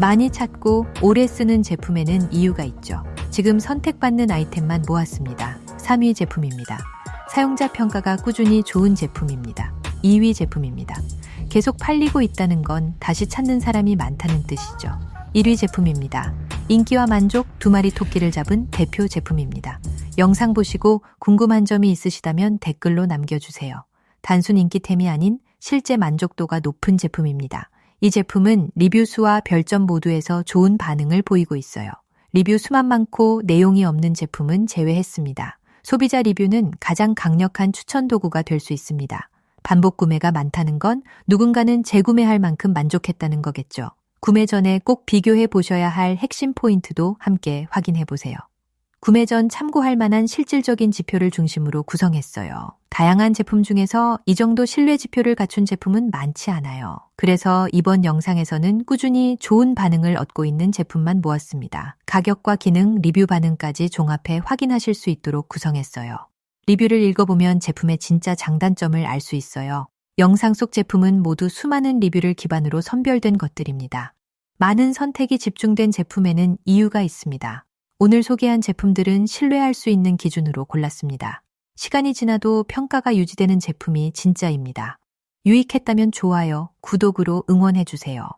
많이 찾고 오래 쓰는 제품에는 이유가 있죠. 지금 선택받는 아이템만 모았습니다. 3위 제품입니다. 사용자 평가가 꾸준히 좋은 제품입니다. 2위 제품입니다. 계속 팔리고 있다는 건 다시 찾는 사람이 많다는 뜻이죠. 1위 제품입니다. 인기와 만족 두 마리 토끼를 잡은 대표 제품입니다. 영상 보시고 궁금한 점이 있으시다면 댓글로 남겨주세요. 단순 인기템이 아닌 실제 만족도가 높은 제품입니다. 이 제품은 리뷰 수와 별점 모두에서 좋은 반응을 보이고 있어요. 리뷰 수만 많고 내용이 없는 제품은 제외했습니다. 소비자 리뷰는 가장 강력한 추천 도구가 될 수 있습니다. 반복 구매가 많다는 건 누군가는 재구매할 만큼 만족했다는 거겠죠. 구매 전에 꼭 비교해 보셔야 할 핵심 포인트도 함께 확인해 보세요. 구매 전 참고할 만한 실질적인 지표를 중심으로 구성했어요. 다양한 제품 중에서 이 정도 신뢰 지표를 갖춘 제품은 많지 않아요. 그래서 이번 영상에서는 꾸준히 좋은 반응을 얻고 있는 제품만 모았습니다. 가격과 기능, 리뷰 반응까지 종합해 확인하실 수 있도록 구성했어요. 리뷰를 읽어보면 제품의 진짜 장단점을 알 수 있어요. 영상 속 제품은 모두 수많은 리뷰를 기반으로 선별된 것들입니다. 많은 선택이 집중된 제품에는 이유가 있습니다. 오늘 소개한 제품들은 신뢰할 수 있는 기준으로 골랐습니다. 시간이 지나도 평가가 유지되는 제품이 진짜입니다. 유익했다면 좋아요, 구독으로 응원해주세요.